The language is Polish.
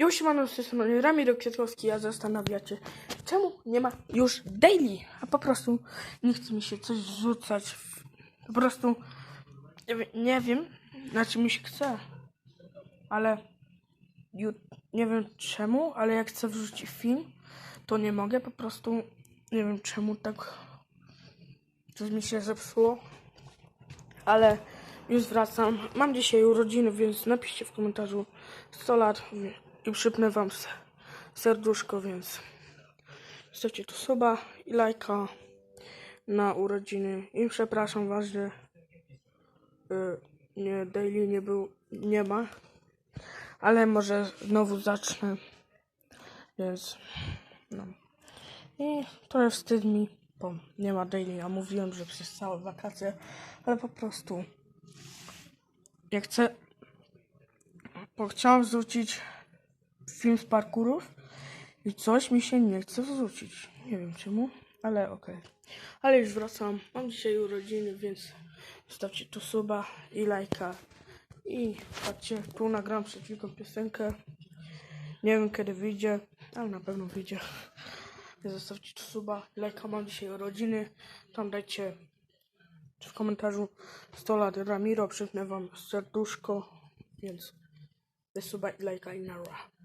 Już się mam z tej strony Ramiro Kwiatkowski, a zastanawiacie, czemu nie ma już daily? A po prostu nie chce mi się coś rzucać. Po prostu nie, wie- nie wiem, na czym mi się chce. Ale nie wiem czemu, ale jak chcę wrzucić film, to nie mogę. Po prostu nie wiem czemu tak coś mi się zepsuło. Ale już wracam. Mam dzisiaj urodziny, więc napiszcie w komentarzu 100 lat i przypnę wam se- serduszko, więc zostawcie tu suba i lajka na urodziny. I przepraszam was, że y, nie, daily nie był, nie ma, ale może znowu zacznę, więc no. I trochę wstyd mi, bo nie ma daily, a mówiłem, że przez całe wakacje, ale po prostu jak chcę, bo chciałam wrzucić film z parkurów i coś mi się nie chce wrzucić. Nie wiem czemu, ale okej. Ale już wracam. Mam dzisiaj urodziny, więc zostawcie tu suba i lajka. I patrzcie, tu nagram przed chwilką piosenkę. Nie wiem kiedy wyjdzie, ale na pewno wyjdzie. Zostawcie tu suba, lajka. Mam dzisiaj urodziny. Tam dajcie w komentarzu 100 lat Ramiro. Przypnę wam serduszko, więc bez suba i lajka i nara.